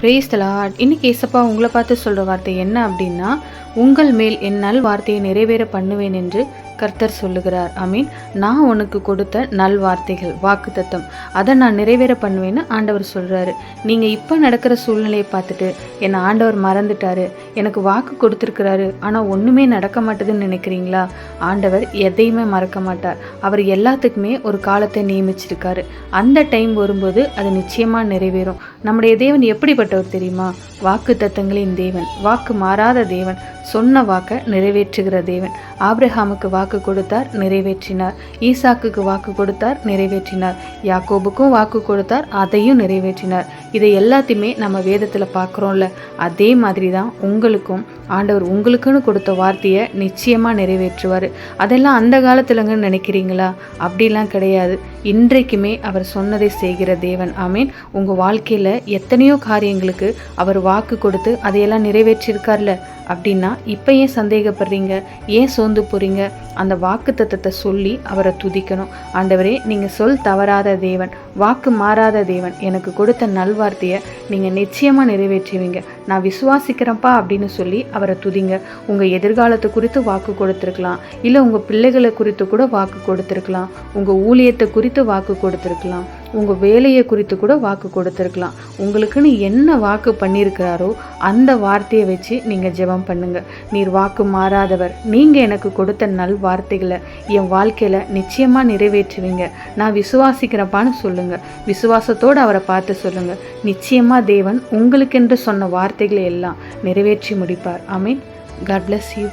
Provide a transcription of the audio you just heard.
Brace தலாட் இன்னைக்கு ஏசப்பா உங்களை பார்த்து சொல்கிற வார்த்தை என்ன அப்படின்னா உங்கள் மேல் என்னால் வார்த்தையை நிறைவேற பண்ணுவேன் என்று கர்த்தர் சொல்லுகிறார். ஐ மீன் நான் உனக்கு கொடுத்த நல் வார்த்தைகள் வாக்கு தத்தம் அதை நான் நிறைவேற பண்ணுவேன்னு ஆண்டவர் சொல்கிறாரு நீங்கள் இப்போ நடக்கிற சூழ்நிலையை பார்த்துட்டு என்னை ஆண்டவர் மறந்துட்டாரு. எனக்கு வாக்கு கொடுத்துருக்கிறாரு. ஆனால் ஒன்றுமே நடக்க மாட்டுதுன்னு நினைக்கிறீங்களா? ஆண்டவர் எதையுமே மறக்க மாட்டார். அவர் எல்லாத்துக்குமே ஒரு காலத்தை நியமிச்சிருக்காரு. அந்த டைம் வரும்போது அது நிச்சயமாக நிறைவேறும். நம்முடைய தேவன் எப்படிப்பட்டவர் தெரியுமா? வாக்கு தத்தங்களின் தேவன் வாக்கு மாறாத தேவன் சொன்ன வாக்கை நிறைவேற்றுகிற தேவன். ஆப்ரஹாமுக்கு வாக்கு கொடுத்தார் நிறைவேற்றினார். ஈசாக்குக்கு வாக்கு கொடுத்தார் நிறைவேற்றினார். யாக்கோபுக்கும் வாக்கு கொடுத்தார் அதையும் நிறைவேற்றினார். இதை எல்லாத்தையுமே நம்ம வேதத்தில் பார்க்குறோம்ல. அதே மாதிரி தான் உங்களுக்கும் ஆண்டவர் உங்களுக்குன்னு கொடுத்த வார்த்தையை நிச்சயமாக நிறைவேற்றுவார். அதெல்லாம் அந்த காலத்துலங்கன்னு நினைக்கிறீங்களா? அப்படிலாம் கிடையாது. இன்றைக்குமே அவர் சொன்னதை செய்கிற தேவன். ஆமீன். உங்கள் வாழ்க்கையில் எத்தனையோ காரியங்களுக்கு அவர் வாக்கு கொடுத்து அதையெல்லாம் நிறைவேற்றியிருக்கார்ல அப்படின்னா இப்போ ஏன் சந்தேகப்படுறீங்க? ஏன் சோர்ந்து போகிறீங்க அந்த வாக்கு தத்தத்தை சொல்லி அவரை துதிக்கணும். ஆண்டவரே நீங்கள் சொல் தவறாத தேவன் வாக்கு மாறாத தேவன். எனக்கு கொடுத்த நல்வார்த்தையை நீங்கள் நிச்சயமாக நிறைவேற்றுவீங்க. நான் விசுவாசிக்கிறேன்ப்பா அப்படின்னு சொல்லி அவரை துதிங்க. உங்கள் எதிர்காலத்தை குறித்து வாக்கு கொடுத்துருக்கலாம். இல்லை உங்கள் பிள்ளைகளை குறித்து கூட வாக்கு கொடுத்துருக்கலாம். உங்கள் ஊழியத்தை குறித்து வாக்கு கொடுத்துருக்கலாம். உங்கள் வேலையை குறித்து கூட வாக்கு கொடுத்துருக்கலாம். உங்களுக்குன்னு என்ன வாக்கு பண்ணியிருக்கிறாரோ அந்த வார்த்தையை வச்சு நீங்கள் ஜெபம் பண்ணுங்கள் நீர் வாக்கு மாறாதவர். நீங்கள் எனக்கு கொடுத்த நல் வார்த்தைகளை என் வாழ்க்கையில் நிச்சயமாக நிறைவேற்றுவீங்க. நான் விசுவாசிக்கிறப்பான்னு சொல்லுங்கள் விசுவாசத்தோடு அவரை பார்த்து சொல்லுங்கள் நிச்சயமாக தேவன் உங்களுக்கென்று சொன்ன வார்த்தைகளை எல்லாம் நிறைவேற்றி முடிப்பார். I mean God bless you